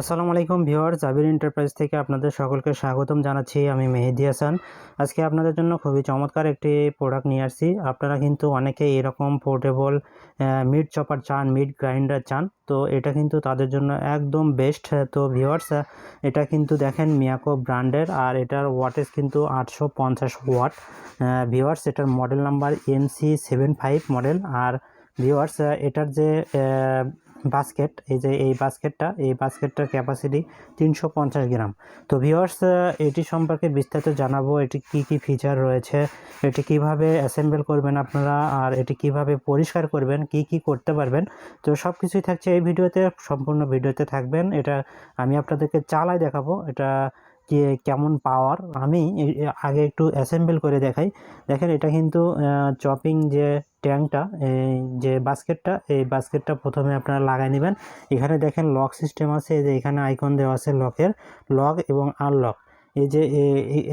আসসালামু আলাইকুম ভিউয়ার জাবির এন্টারপ্রাইজ থেকে আপনাদের সকলকে স্বাগতম জানাচ্ছি আমি মেহেদি হাসান। আজকে আপনাদের জন্য খুবই চমৎকার একটি প্রোডাক্ট নিয়ে আসছি। আপনারা কিন্তু অনেকে এরকম পোর্টেবল মিট চপার চান মিট গ্রাইন্ডার চান, তো এটা কিন্তু তাদের জন্য একদম বেস্ট তো ভিউয়ার্স, এটা কিন্তু দেখেন মিয়াকো ব্র্যান্ডের আর এটার ওয়াটেজ কিন্তু আটশো পঞ্চাশ ওয়াট ভিউয়ার্স, এটার model number MC seven five model আর ভিউয়ার্স, এটার যে বাস্কেট এই যে এই বাস্কেটটা এই বাস্কেটটার ক্যাপাসিটি তিনশো পঞ্চাশ গ্রাম। তো ভিওয়ার্স এটি সম্পর্কে বিস্তারিত জানাব, এটি কি কি ফিচার রয়েছে, এটি কীভাবে অ্যাসেম্বল করবেন আপনারা, আর এটি কীভাবে পরিষ্কার করবেন, কি কি করতে পারবেন। তো সব কিছুই থাকছে এই ভিডিওতে, সম্পূর্ণ ভিডিওতে থাকবেন। এটা আমি আপনাদেরকে চালাই দেখাবো, এটা যে কেমন পাওয়ার আমি আগে একটু অ্যাসেম্বল করে দেখাই। দেখেন এটা কিন্তু চপিং যে ট্যাঙ্কটা যে বাস্কেটটা, এই বাস্কেটটা প্রথমে আপনারা লাগাই নেবেন। এখানে দেখেন লক সিস্টেম আছে যে এখানে আইকন দেওয়া আছে লকের লক এবং আনলক এই যে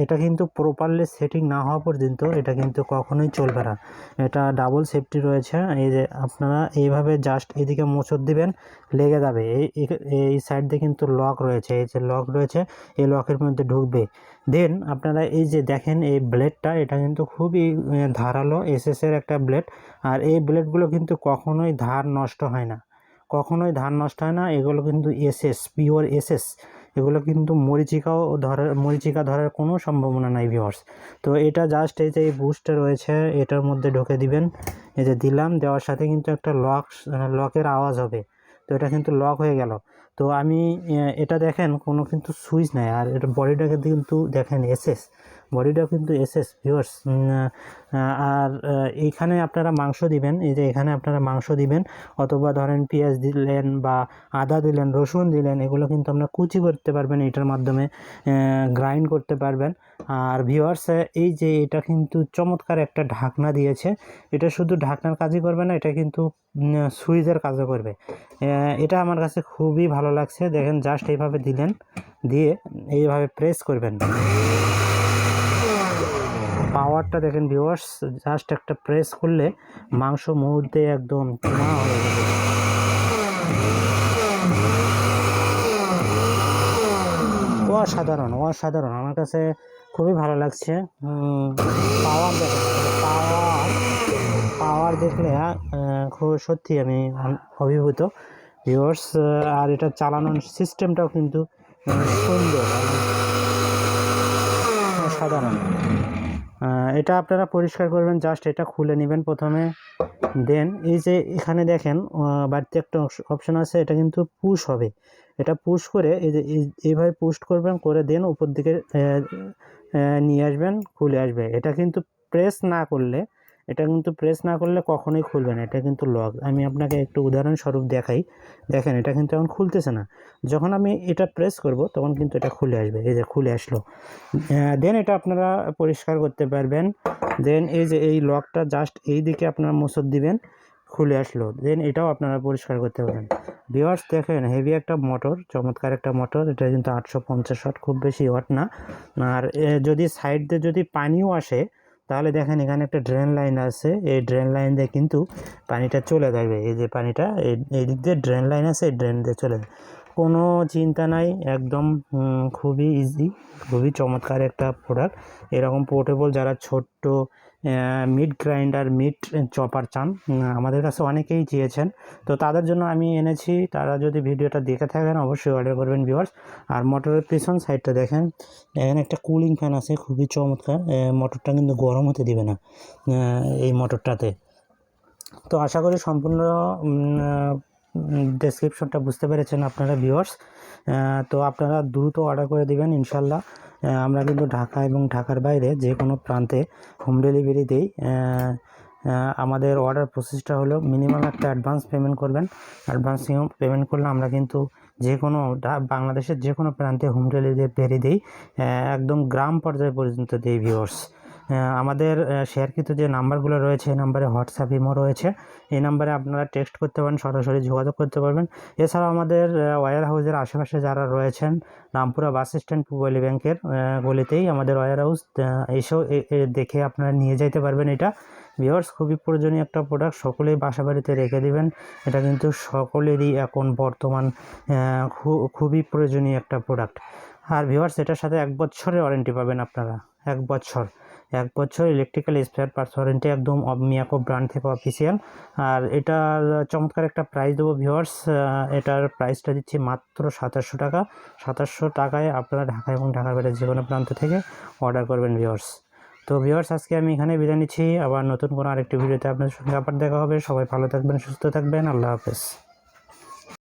এটা কিন্তু প্রপারলি সেটিং না হওয়া পর্যন্ত এটা কিন্তু কখনোই চলবে না। এটা ডাবল সেফটি রয়েছে। এই যে, আপনারা এইভাবে জাস্ট এদিকে মোচড় দিবেন, লেগে যাবে। এই, এই- সাইড দিয়ে কিন্তু লক রয়েছে। এই যে লক রয়েছে, এই লকের মধ্যে ঢুকবে। দেন আপনারা এই যে দেখেন, এই ব্লেডটা এটা কিন্তু খুবই ধারালো এসএসের একটা ব্লেড আর এই ব্লেডগুলো কিন্তু কখনোই ধার নষ্ট হয় না। কখনোই ধার নষ্ট হয় না। এগুলো কিন্তু এসএস পিওর এসএস এগুলো কিন্তু মরিচিকাও ধরার মরিচিকা ধরার কোনো সম্ভাবনা নাই ভিওর্স তো এটা জাস্ট এই যে এই বুস্টটা রয়েছে, এটার মধ্যে ঢোকে দিবেন। এই যে দিলাম, দেওয়ার সাথে কিন্তু একটা লক লকের আওয়াজ হবে। তো এটা কিন্তু লক হয়ে গেল। তো আমি এটা দেখেন কোনো কিন্তু সুইচ নাই আর এটা বডিটাকে কিন্তু দেখেন এসএস বডিটা কিন্তু এসএস ভিওর্স আর এইখানে আপনারা মাংস দিবেন, এই যে এখানে আপনারা মাংস দিবেন, অথবা ধরেন পেঁয়াজ দিলেন বা আদা দিলেন, রসুন দিলেন, এগুলো কিন্তু আপনারা কুচি করতে পারবেন এটার মাধ্যমে গ্রাইন্ড করতে পারবেন। আর ভিউয়ার্স এই যে এটা কিন্তু চমৎকার একটা ঢাকনা দিয়েছে, এটা শুধু ঢাকনার কাজই করবে না, এটা কিন্তু সুইচের কাজও করবে। এটা আমার কাছে খুবই ভালো লাগছে। দেখেন জাস্ট এইভাবে দিলেন, দিয়ে এইভাবে প্রেস করবেন। পাওয়ারটা দেখেন ভিউয়ার্স জাস্ট একটা প্রেস করলে মাংস মুহূর্তে একদম চুনা হয়ে যাবে। অসাধারণ অসাধারণ। আমার কাছে খুবই ভালো লাগছে। পাওয়ার দেখেন পাওয়ার পাওয়ার দেখলে খুব সত্যি আমি অভিভূত। ভিউয়ার্স আর এটা চালানোর সিস্টেমটাও কিন্তু সুন্দর। সাধারণ এটা আপনারা পরিষ্কার করবেন জাস্ট এটা খুলে নেবেন প্রথমে। দেন এই যে এখানে দেখেন বাড়িতে একটা অপশন আছে, এটা কিন্তু পুশ হবে। এটা পুশ করে, এই যে এইভাবে পুশ করবেন, করে দেন উপর দিকে নিয়ে আসবেন, খুলে আসবে। এটা কিন্তু প্রেস না করলে এটা কিন্তু প্রেস না করলে কখনোই খুলবে না, এটা কিন্তু লক আমি আপনাকে একটু উদাহরণস্বরূপ দেখাই। দেখেন, এটা কিন্তু এখন খুলতেছে না। যখন আমি এটা প্রেস করব, তখন কিন্তু এটা খুলে আসবে। এই যে খুলে আসলো। দেন এটা আপনারা পরিষ্কার করতে পারবেন। দেন এই যে এই লকটা জাস্ট এই দিকে আপনারা মোচড় দিবেন, খুলে আসলো। দেন এটাও আপনারা পরিষ্কার করতে পারবেন। ভিওয়ার্স দেখেন হেভি একটা মোটর চমৎকার একটা মোটর এটা কিন্তু আটশো পঞ্চাশ ওয়াট খুব বেশি ওয়াট না। আর যদি সাইড দিয়ে যদি পানিও আসে তাহলে দেখেন এখানে একটা ড্রেন লাইন আছে। এই ড্রেন লাইন দিয়ে কিন্তু পানিটা চলে যাবে। এই যে পানিটা, এই- দিক দিয়ে ড্রেন লাইন আছে, এই ড্রেন দিয়ে চলে যাবে। কোনো চিন্তা নাই, একদম খুবই ইজি খুবই চমৎকার একটা প্রোডাক্ট এরকম পোর্টেবল যারা ছোট্ট মিট গ্রাইন্ডার মিট চপার চান আমাদের কাছে অনেকেই চেয়েছেন। তো তাদের জন্য আমি এনেছি, তারা যদি ভিডিওটা দেখে থাকেন, অবশ্যই অর্ডার করবেন ভিউয়ার্স আর মোটরের পিছন সাইডটা দেখেন, এখানে একটা কুলিং ফ্যান আছে, খুবই চমৎকার। মোটরটা কিন্তু গরম হতে দিবে না এই মোটরটাতে তো আশা করি সম্পূর্ণ ডেসক্রিপশনটা বুঝতে পেরেছেন আপনারা ভিউয়ার্স তো আপনারা দ্রুত অর্ডার করে দিবেন ইনশাল্লাহ আমরা কিন্তু ঢাকা এবং ঢাকার বাইরে যে কোনো প্রান্তে হোম ডেলিভারি দিই। আমাদের অর্ডার প্রসেসটা হলো মিনিমাম একটা অ্যাডভান্স পেমেন্ট করবেন। অ্যাডভান্স পেমেন্ট করলে আমরা কিন্তু যে কোনো বাংলাদেশের যে কোনো প্রান্তে হোম ডেলিভারি দিই। একদম গ্রাম পর্যায় পর্যন্ত দিই ভিউয়ার্স আমাদের শেয়ারকৃত যে নাম্বারগুলো রয়েছে, এই নাম্বারে হোয়াটসঅ্যাপ, ইমো রয়েছে। এই নাম্বারে আপনারা টেক্সট করতে পারেন, সরাসরি যোগাযোগ করতে পারবেন। এছাড়াও আমাদের ওয়ার হাউসের আশেপাশে যারা রয়েছেন, রামপুরা বাস স্ট্যান্ড, পূবালী ব্যাংকের গলিতেই আমাদের ওয়ার হাউস এসেও দেখে আপনারা নিয়ে যেতে পারবেন এটা। ভিওর্স খুবই প্রয়োজনীয় একটা প্রোডাক্ট সকলেই বাসা বাড়িতে রেখে দিবেন। এটা কিন্তু সকলেরই এখন বর্তমান খুবই প্রয়োজনীয় একটা প্রোডাক্ট আর ভিওয়ার্স এটার সাথে এক বছরের ওয়ারেন্টি পাবেন আপনারা, এক বছর। এক বছর ইলেকট্রিক্যাল স্পেয়ার পার্টস ওয়ারেন্টি একদম মিয়াকো ব্র্যান্ড থেকে অফিসিয়াল আর এটার চমৎকার একটা প্রাইস দেবো ভিওয়ার্স এটার প্রাইসটা দিচ্ছি মাত্র সাতাশশো টাকা। সাতাশশো টাকায় আপনারা ঢাকা এবং ঢাকার বাইরে যে কোনো প্রান্ত থেকে অর্ডার করবেন ভিওয়ার্স তো ভিওয়ার্স আজকে আমি এখানে বিদায় নিচ্ছি। আবার নতুন কোনো আরেকটি ভিডিওতে আপনাদের সঙ্গে আবার দেখা হবে। সবাই ভালো থাকবেন, সুস্থ থাকবেন। আল্লাহ হাফেজ।